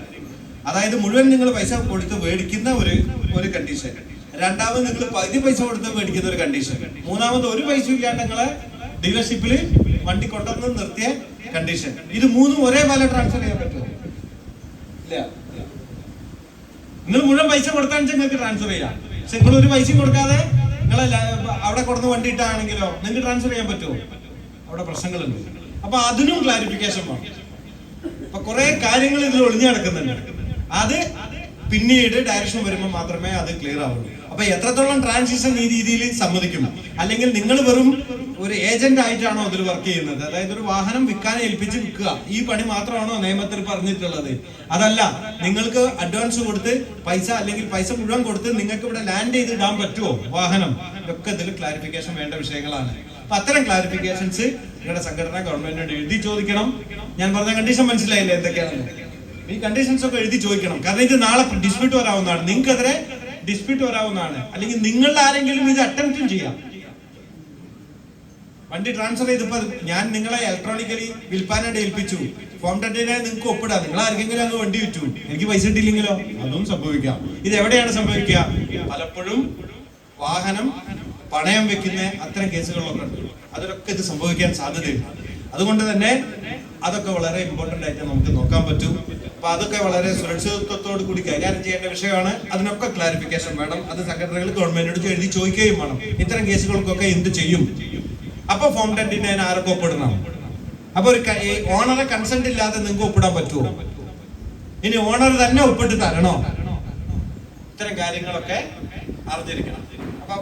അതായത് മുഴുവൻ നിങ്ങൾ പൈസ കൊടുത്ത് മേടിക്കുന്ന ഒരു ഒരു കണ്ടീഷൻ രണ്ടാമത് നിങ്ങൾ പകുതി പൈസ കൊടുത്ത് മേടിക്കുന്ന ഒരു കണ്ടീഷൻ മൂന്നാമത് ഒരു പൈസ ഇല്ലാണ്ട് നിങ്ങളെ ഡീലർഷിപ്പിൽ വണ്ടി കൊണ്ടുവന്ന് നിർത്തിയ കണ്ടീഷൻ ഇത് മൂന്നും ഒരേ പോലെ ട്രാൻസ്ഫർ ചെയ്യാൻ പറ്റുമോ? ഇല്ല. നിങ്ങൾ മുഴുവൻ പൈസ കൊടുത്താൽ നിങ്ങൾക്ക് ട്രാൻസ്ഫർ ചെയ്യാം. പക്ഷെ നിങ്ങൾ ഒരു പൈസയും കൊടുക്കാതെ നിങ്ങൾ അവിടെ കൊടുന്ന് വണ്ടി ഇട്ടാണെങ്കിലോ നിങ്ങൾക്ക് ട്രാൻസ്ഫർ ചെയ്യാൻ പറ്റുമോ? അവിടെ പ്രശ്നങ്ങളുണ്ട്. അപ്പൊ അതിനും ക്ലാരിഫിക്കേഷൻ വേണം. അപ്പൊ കുറെ കാര്യങ്ങൾ ഇതിൽ ഒളിഞ്ഞു കിടക്കുന്നുണ്ട് അത് പിന്നീട് ഡയറക്ഷൻ വരുമ്പോൾ മാത്രമേ അത് ക്ലിയർ ആവുള്ളൂ. അപ്പൊ എത്രത്തോളം ട്രാൻസിഷൻ ഈ രീതിയിൽ സമ്മതിക്കും? അല്ലെങ്കിൽ നിങ്ങൾ വെറും ഒരു ഏജന്റ് ആയിട്ടാണോ അതിൽ വർക്ക് ചെയ്യുന്നത്? അതായത് ഒരു വാഹനം വിൽക്കാൻ ഏൽപ്പിച്ച് വിൽക്കുക. ഈ പണി മാത്രമാണോ നിയമത്തിൽ പറഞ്ഞിട്ടുള്ളത്? അതല്ല നിങ്ങൾക്ക് അഡ്വാൻസ് കൊടുത്ത് പൈസ അല്ലെങ്കിൽ പൈസ മുഴുവൻ കൊടുത്ത് നിങ്ങൾക്ക് ഇവിടെ ലാൻഡ് ചെയ്ത് ഇടാൻ പറ്റുമോ വാഹനം? ഇതൊക്കെ ഇതിൽ ക്ലാരിഫിക്കേഷൻ വേണ്ട വിഷയങ്ങളാണ്. അപ്പൊ അത്തരം ക്ലാരിഫിക്കേഷൻസ് നിങ്ങളുടെ സംഘടന ഗവൺമെന്റിനോട് എഴുതി ചോദിക്കണം. ഞാൻ പറഞ്ഞ കണ്ടീഷൻ മനസ്സിലായില്ലേ എന്തൊക്കെയാണെന്ന്? ഈ കണ്ടീഷൻസ് ഒക്കെ എഴുതി ചോദിക്കണം. കാരണം ഇത് നാളെ ഡിസ്പ്യൂട്ട് വരാവുന്നതാണ്. നിങ്ങൾക്കെതിരെ ഡിസ്പ്യൂട്ട് വരാവുന്നതാണ്. അല്ലെങ്കിൽ നിങ്ങൾ ആരെങ്കിലും ഇത് അറ്റംപ്റ്റും ചെയ്യാം. വണ്ടി ട്രാൻസ്ഫർ ചെയ്തപ്പോ ഞാൻ നിങ്ങളെ ഇലക്ട്രോണിക്കലി വിൽപ്പാനായിട്ട് ഏൽപ്പിച്ചു. ഫോം ടെൻഡിനെ നിങ്ങൾക്ക് ഒപ്പിടാം. നിങ്ങൾ ആർക്കെങ്കിലും അങ്ങ് വണ്ടി വിറ്റു. എനിക്ക് പൈസ കിട്ടിയില്ലെങ്കിലോ? അതും സംഭവിക്കാം. ഇത് എവിടെയാണ് സംഭവിക്കുക? പലപ്പോഴും വാഹനം പണയം വെക്കുന്ന അത്തരം കേസുകളിലൊക്കെ ഉണ്ട്. അതിലൊക്കെ ഇത് സംഭവിക്കാൻ സാധ്യതയുണ്ട്. അതുകൊണ്ട് തന്നെ അതൊക്കെ വളരെ ഇമ്പോർട്ടന്റ് ആയിട്ട് നമുക്ക് നോക്കാൻ പറ്റും. അപ്പൊ അതൊക്കെ വളരെ സുരക്ഷിതത്വത്തോട് കൂടി കൈകാര്യം ചെയ്യേണ്ട വിഷയമാണ്. അതിനൊക്കെ ക്ലാരിഫിക്കേഷൻ വേണം. അത് സെക്രട്ടറികൾ ഗവൺമെന്റിനോട് എഴുതി ചോദിക്കുകയും വേണം. ഇത്തരം കേസുകൾക്കൊക്കെ എന്ത് ചെയ്യും? അപ്പൊ ഫോം ടെന്റിനെ ഞാൻ ആരൊക്കെ ഒപ്പിടണം അപ്പൊ ഒരു ഓണറെ കൺസെന്റ് ഇല്ലാതെ നിങ്ങൾക്ക് ഒപ്പിടാൻ പറ്റുമോ ഇനി ഓണർ തന്നെ ഒപ്പിട്ട് തരണോ? ഇത്തരം കാര്യങ്ങളൊക്കെ അറിഞ്ഞിരിക്കണം. അപ്പൊ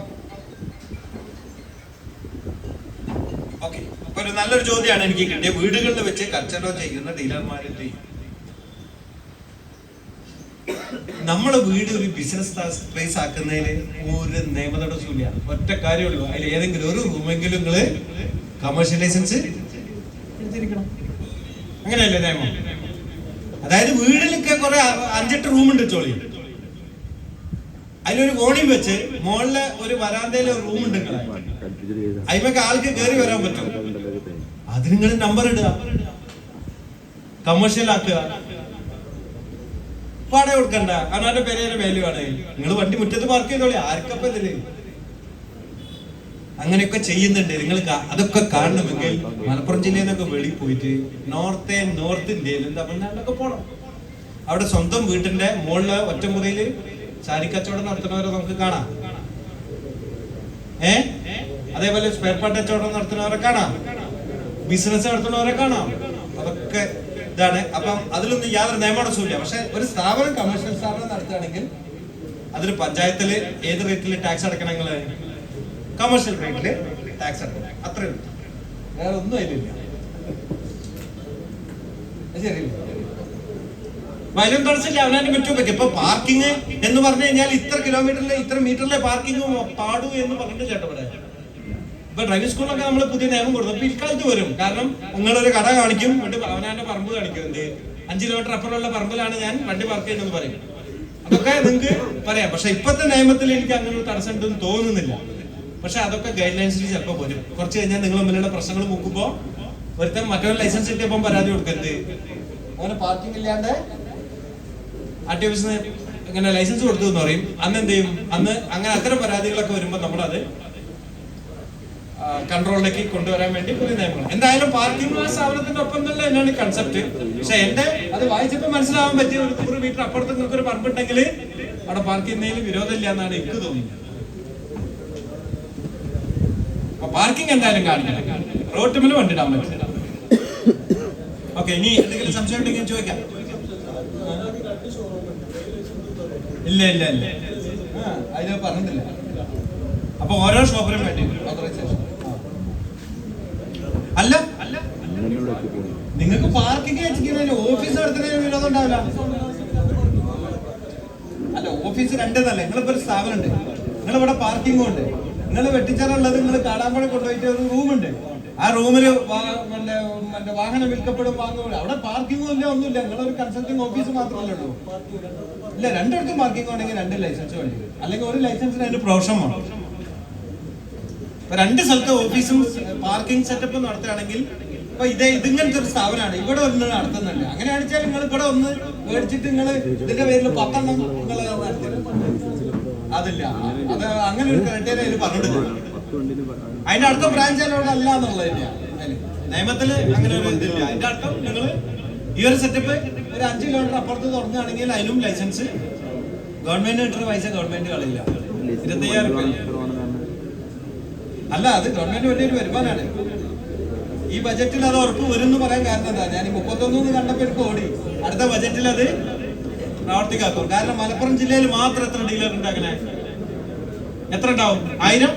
ഓക്കെ അപ്പൊ ഒരു നല്ലൊരു ചോദ്യമാണ് എനിക്ക് കിട്ടിയത്. വീടുകളിൽ വെച്ച് കച്ചവടം ചെയ്യുന്ന ഡീലർമാരുടെ നമ്മളെ വീട് ഒരു ബിസിനസ് പ്ലേസ് ആക്കുന്നതിന് ഒരു നിയമ തടസ്സമില്ല ഒറ്റ കാര്യമുള്ളൂ. അതിൽ ഏതെങ്കിലും ഒരു റൂമെങ്കിലും നിങ്ങൾ കമേഴ്ഷ്യൽ ലൈസൻസ് എടുത്തിരിക്കണം. അങ്ങനെയല്ലേ നിയമം? അതായത് വീടിലൊക്കെ കുറെ അഞ്ചെട്ട് റൂമുണ്ട് ചോളി. അതിലൊരു കോണിയും വെച്ച് മുകളിലെ ഒരു വരാന്തയിലെ റൂമുണ്ട് നിങ്ങളെ. അതിമൊക്കെ ആൾക്ക് കയറി വരാൻ പറ്റും. അത് നിങ്ങൾ നമ്പർ ഇടുക. കമേഴ്ഷ്യൽ ആക്കുക. വാടക കൊടുക്കണ്ട. അവനവന്റെ പേരേലെ വാല്യൂ ആണ്. നിങ്ങൾ വണ്ടി മുറ്റത്ത് പാർക്ക് ചെയ്തോളി. ആർക്കപ്പ ഇതിൽ അങ്ങനെയൊക്കെ ചെയ്യുന്നുണ്ട്. നിങ്ങൾ അതൊക്കെ കാണണമെങ്കിൽ മലപ്പുറം ജില്ലയിൽ നിന്നൊക്കെ വെളിയിൽ പോയിട്ട് നോർത്ത് നോർത്ത് ഇന്ത്യയിലും തമിഴ്നാട്ടിലൊക്കെ പോണം. അവിടെ സ്വന്തം വീട്ടിന്റെ മുകളിൽ ഒറ്റമുറിയിൽ ചാരിക്കച്ചവടം കച്ചവടം നടത്തുന്നവരെ നമുക്ക് കാണാം. ഏ? അതേപോലെ സ്പെയർ പാർട്ട് കച്ചവടം നടത്തുന്നവരെ കാണാം. ബിസിനസ് നടത്തുന്നവരെ കാണാം. അതൊക്കെ ഇതാണ്. അപ്പം അതിലൊന്നും യാതൊരു നിയമടസ്സമില്ല പക്ഷെ ഒരു സ്ഥാപനം കമേഴ്ഷ്യൽ സ്ഥാപനം നടത്തുകയാണെങ്കിൽ അതിൽ പഞ്ചായത്തിൽ ഏത് റേറ്റിൽ ടാക്സ് അടക്കണം നിങ്ങൾ കമേഴ്ഷ്യൽ റേറ്റിൽ ടാക്സ് അടക്കണം. അത്രേ ഉള്ളൂ. വേറെ ഒന്നും അതിലില്ല. വയലും തടസ്സമില്ല അവനാനും പറ്റും. പറ്റും ഇപ്പൊ പാർക്കിംഗ് എന്ന് പറഞ്ഞു കഴിഞ്ഞാൽ ഇത്ര കിലോമീറ്ററിലെ ഇത്ര മീറ്ററിലെ പാർക്കിംഗ് പാടൂ എന്ന് പറഞ്ഞിട്ട് ഇവിടെ ഇപ്പൊ ഡ്രൈവിംഗ് സ്കൂളിലൊക്കെ നമ്മൾ പുതിയ നിയമം കൊടുത്തു. അപ്പൊ ഇക്കാലത്ത് വരും. കാരണം നിങ്ങളൊരു കട കാണിക്കും. എന്നിട്ട് അവനാന്റെ പറമ്പ് കാണിക്കും. എന്ത്? അഞ്ച് കിലോമീറ്റർ അപ്പുറമുള്ള പറമ്പിലാണ് ഞാൻ വണ്ടി പാർക്ക് ചെയ്യുന്നത് പറയും. അതൊക്കെ നിങ്ങൾക്ക് പറയാം. പക്ഷെ ഇപ്പത്തെ നിയമത്തിൽ എനിക്ക് അങ്ങനെ ഒരു തടസ്സം ഉണ്ടെന്ന് തോന്നുന്നില്ല. പക്ഷെ അതൊക്കെ ഗൈഡ് ലൈൻസിൽ ചിലപ്പോൾ വരും. കുറച്ച് കഴിഞ്ഞാൽ നിങ്ങൾ തമ്മിലുള്ള പ്രശ്നങ്ങൾ മുക്കുമ്പോ ഒരുത്തൻ മറ്റൊരു ലൈസൻസ് കിട്ടിയപ്പോൾ പരാതി കൊടുക്കരുത് അങ്ങനെ പാർക്കിംഗ് ഇല്ലാണ്ട് ആർ ടി ഓഫീസിന് ഇങ്ങനെ ലൈസൻസ് കൊടുത്തു എന്ന് പറയും. അന്ന് എന്ത് ചെയ്യും? അന്ന് അങ്ങനെ അത്തരം പരാതികളൊക്കെ വരുമ്പോൾ നമ്മളത് കൺട്രോളിലേക്ക് കൊണ്ടുവരാൻ വേണ്ടി പുതിയ നിയമങ്ങൾ. എന്തായാലും പാർക്കിംഗ് സ്ഥാപനത്തിന്റെ ഒപ്പം തന്നെ എന്നാണ് കൺസെപ്റ്റ് പക്ഷെ എന്റെ അത് വായിച്ചപ്പോൾ മനസ്സിലാവാൻ പറ്റിയ ഒരു നൂറ് മീറ്റർ അപ്പുറത്ത് നിങ്ങൾക്ക് ഒരു പറമ്പുണ്ടെങ്കിൽ അവിടെ പാർക്ക് ചെയ്യുന്നതിൽ വിരോധമില്ല എന്നാണ് എനിക്ക് അപ്പൊ പാർക്കിംഗ് എന്തായാലും കാണിക്കണം റോഡ് വണ്ടി ഇടാൻ പറ്റില്ല. ഓക്കെ ഇനി എന്തെങ്കിലും സംശയം ഉണ്ടെങ്കിൽ ചോദിക്കാം. ഇല്ല ഇല്ല ഇല്ല. ആ, അതിൽ പറഞ്ഞിട്ടില്ല. അപ്പൊ ഓരോ ഷോപ്പിനും വേണ്ടി. അല്ല? അല്ല നിങ്ങൾക്ക് പാർക്കിംഗ് വെച്ചിരിക്കുന്നതിന് ഓഫീസ് നടത്തുന്നതിന് ഉണ്ടാവില്ല. അല്ല ഓഫീസ് രണ്ടെന്നല്ല. നിങ്ങളിപ്പോ ഒരു സ്ഥാപനം ഉണ്ട് നിങ്ങളിവിടെ പാർക്കിംഗും ഉണ്ട്. നിങ്ങൾ വെട്ടിച്ചാറുള്ളത് നിങ്ങൾ കാടാമ്പഴ കൊണ്ടുപോയിട്ട് ഒരു റൂമുണ്ട് ആ റൂമിൽ മറ്റേ വാഹനം വിൽക്കപ്പെടും വാങ്ങും. അവിടെ പാർക്കിങ്ങും ഇല്ല ഒന്നുമില്ല. നിങ്ങളൊരു കൺസൾട്ടിംഗ് ഓഫീസ് മാത്രമല്ലേ ഉള്ളൂ. ഇല്ല രണ്ടിടത്തും പാർക്കിംഗ് ഉണ്ടെങ്കിൽ രണ്ട് ലൈസൻസ് വേണ്ടി അല്ലെങ്കിൽ ഒരു ലൈസൻസിന് അതിന്റെ പ്രൊഫഷൻ വേണം. രണ്ട് സ്ഥലത്ത് ഓഫീസും പാർക്കിംഗ് സെറ്റപ്പ് നടത്തുകയാണെങ്കിൽ ഇപ്പൊ ഇതേ ഇതിങ്ങനത്തെ ഒരു സ്ഥാപനമാണ്. ഇവിടെ ഒന്ന് നടത്തുന്നുണ്ട്. അങ്ങനെ അടിച്ചാൽ നിങ്ങൾ ഇവിടെ ഒന്ന് മേടിച്ചിട്ട് നിങ്ങൾ ഇതിന്റെ പേരിൽ പത്തെണ്ണം അതില്ല. അത് അങ്ങനെ ഒരു ക്രൈറ്റേറിയ പറഞ്ഞിട്ടില്ല അതിന്റെ അടുത്ത ബ്രാഞ്ച് അവിടെ അല്ല എന്നുള്ളത് തന്നെയാണ് അതിൽ. നിയമത്തിൽ അങ്ങനെ ഒരു ഇതില്ല. അതിന്റെ അർത്ഥം നിങ്ങൾ ഈ ഒരു സെറ്റപ്പ് ഒരു അഞ്ച് കിലോമീറ്റർ അപ്പുറത്ത് തുടങ്ങുകയാണെങ്കിൽ അതിനും ലൈസൻസ് ഗവൺമെന്റ് കിട്ടുന്ന പൈസ ഗവൺമെന്റ് കളില്ല ഇരുപത്തയ്യായിരം രൂപ അല്ല അത് ഗവൺമെന്റ് വലിയൊരു വരുമാനമാണ് ഈ ബജറ്റിൽ അത് ഉറപ്പ് വരും പറയാൻ കാരണം എന്താ? ഞാൻ മുപ്പത്തൊന്ന് കണ്ടപ്പോ എനിക്ക് ഓടി അടുത്ത ബജറ്റിൽ അത് പ്രവർത്തിക്കാക്കും കാരണം മലപ്പുറം ജില്ലയിൽ മാത്രം എത്ര ഡീലർ ഉണ്ട് അങ്ങനെ എത്ര ഉണ്ടാവും? ആയിരം?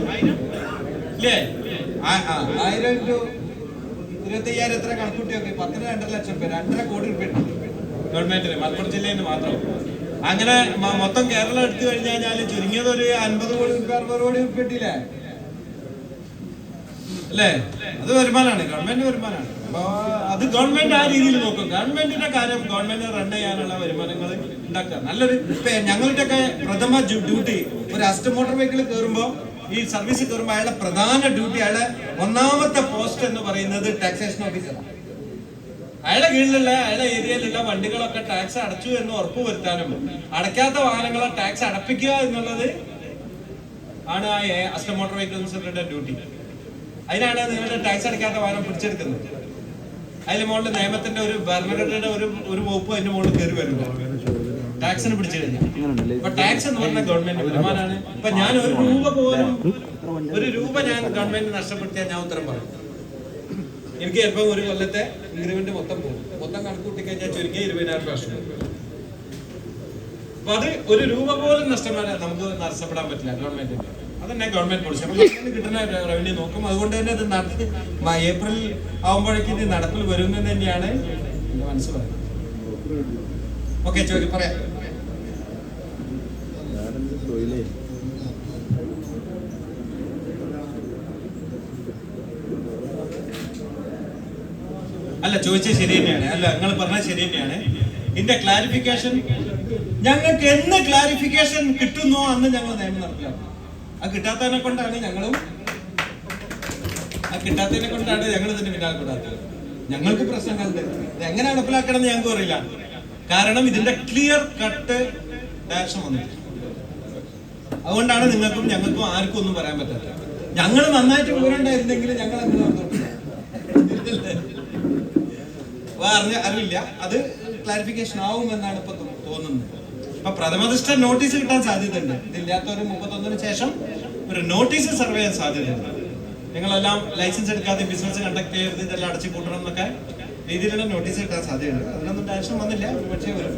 ആ, ആയിരം ടു ഇരുപത്തി അയ്യായിരം എത്ര കണക്കൂട്ടിയൊക്കെ പത്തിന് രണ്ടര ലക്ഷം രൂപ രണ്ടര കോടി രൂപ ഗവൺമെന്റിന് മലപ്പുറം ജില്ലയിൽ മാത്രം. അങ്ങനെ മൊത്തം കേരളം എടുത്തു കഴിഞ്ഞു കഴിഞ്ഞാൽ ചുരുങ്ങിയത് ഒരു അൻപത് കോടി അറുപത് കോടി രൂപ കിട്ടിയില്ലേ? അല്ലേ? അത് വരുമാനമാണ് ഗവൺമെന്റ് വരുമാനമാണ് അത് ഗവൺമെന്റ് ആ രീതിയിൽ നോക്കും. ഗവൺമെന്റിന്റെ കാര്യം ഗവൺമെന്റ് റൺ ചെയ്യാനുള്ള വരുമാനങ്ങൾ ഉണ്ടാക്കുക. നല്ലൊരു ഇപ്പൊ ഞങ്ങളുടെ ഒക്കെ പ്രഥമ ഡ്യൂട്ടി ഒരു അസ്റ്റ് മോട്ടോർ വെഹിക്കിൾ കയറുമ്പോ ഈ സർവീസ് കയറുമ്പോൾ അയാളുടെ പ്രധാന ഡ്യൂട്ടി അയാളെ ഒന്നാമത്തെ പോസ്റ്റ് എന്ന് പറയുന്നത് ടാക്സേഷൻ ഓഫീസറാണ് അയാളുടെ കീഴിലുള്ള അയാളുടെ ഏരിയയിലുള്ള വണ്ടികളൊക്കെ ടാക്സ് അടച്ചു എന്ന് ഉറപ്പുവരുത്താനും അടയ്ക്കാത്ത വാഹനങ്ങളെ ടാക്സ് അടപ്പിക്കുക എന്നുള്ളത് ആണ് ആ അസ്റ്റ് മോട്ടോർ വെഹിക്കിൾ ഡ്യൂട്ടി. അതിനാണ് നിങ്ങളുടെ ടാക്സ് അടയ്ക്കാത്ത വാഹനം പിടിച്ചെടുക്കുന്നത്. അതിന് മുകളിൽ നിയമത്തിന്റെ ഒരു ഭരണഘടനയുടെ ഒരു ഒരു വകുപ്പ് അതിന്റെ മുകളിൽ കയറി വരുന്നു. ടാക്സിന് പിടിച്ചു കഴിഞ്ഞാൽ ടാക്സ് എന്ന് പറഞ്ഞ ഗവൺമെന്റ് വരുമാനമാണ് ഇപ്പൊ ഞാൻ ഒരു രൂപ പോലും ഒരു രൂപ ഞാൻ ഗവൺമെന്റ് നഷ്ടപ്പെടുത്തിയാൽ ഞാൻ ഉത്തരം പറയും. എനിക്ക് ചിലപ്പോൾ ഒരു കൊല്ലത്തെ ഇൻക്രിമെന്റ് മൊത്തം പോകും. മൊത്തം കണക്ക് കൂട്ടിക്കഴിഞ്ഞാൽ ചുരുങ്ങിയ ഇരുപതിനായിരം രൂപ നഷ്ടം അപ്പൊ അത് ഒരു രൂപ പോലും നഷ്ടം നമുക്ക് നഷ്ടപ്പെടാൻ പറ്റില്ല ഗവൺമെന്റിന് അതന്നെ ഗവൺമെന്റ് പോളിസി അപ്പൊ ഗവൺമെന്റ് കിട്ടുന്ന റവന്യൂ നോക്കും. അതുകൊണ്ട് തന്നെ അത് നടത്തി ഏപ്രിൽ ആവുമ്പോഴേക്കും ഇത് നടപ്പിൽ വരുമെന്ന് തന്നെയാണ് എന്റെ മനസ്സ് പറയുന്നത് ഓക്കെ ചോദി പറയാം. അല്ല ചോദിച്ചത് ശരി തന്നെയാണ്. അല്ല നിങ്ങൾ പറഞ്ഞത് ശരി തന്നെയാണ്. ഇതിന്റെ ക്ലാരിഫിക്കേഷൻ ഞങ്ങൾക്ക് എന്ന് ക്ലാരിഫിക്കേഷൻ കിട്ടുന്നു അന്ന് ഞങ്ങൾ നിയമം നടപ്പിലാക്കും. അത് കിട്ടാത്തതിനെ കൊണ്ടാണ് ഞങ്ങളും ആ കിട്ടാത്തതിനെ കൊണ്ടാണ് ഞങ്ങൾ ഇതിന്റെ പിന്നാലെ കൂടാത്തത്. ഞങ്ങൾക്ക് പ്രശ്നങ്ങളുണ്ട് ഇത് എങ്ങനെ നടപ്പിലാക്കണമെന്ന് ഞങ്ങൾക്ക് അറിയില്ല. കാരണം ഇതിന്റെ ക്ലിയർ കട്ട് ഡയറക്ഷൻ വന്നില്ല അതുകൊണ്ടാണ് നിങ്ങൾക്കും ഞങ്ങൾക്കും ആർക്കും ഒന്നും പറയാൻ പറ്റാത്തത്. ഞങ്ങൾ നന്നായിട്ട് പോരണ്ടായിരുന്നെങ്കിൽ ഞങ്ങൾ അങ്ങനെ അറിഞ്ഞ അറിവില്ല. അത് ക്ലാരിഫിക്കേഷൻ ആവുമെന്നാണ് ഇപ്പൊ തോന്നുന്നത്. അപ്പൊ പ്രഥമദൃഷ്ട നോട്ടീസ് കിട്ടാൻ സാധ്യതയുണ്ട്. ഇതില്ലാത്ത ഒരു മുപ്പത്തൊന്നിന് ശേഷം ഒരു നോട്ടീസ് സർവേ ചെയ്യാൻ സാധ്യതയുണ്ട്. നിങ്ങളെല്ലാം ലൈസൻസ് എടുക്കാതെ ബിസിനസ് കണ്ടക്ട് ചെയ്യരുത് ഇതെല്ലാം അടച്ചു കൂട്ടണം എന്നൊക്കെ രീതിയിലുള്ള നോട്ടീസ് കിട്ടാൻ സാധ്യതയുണ്ട്. അതിനൊന്നും ടെൻഷൻ വന്നില്ല. പക്ഷേ വരും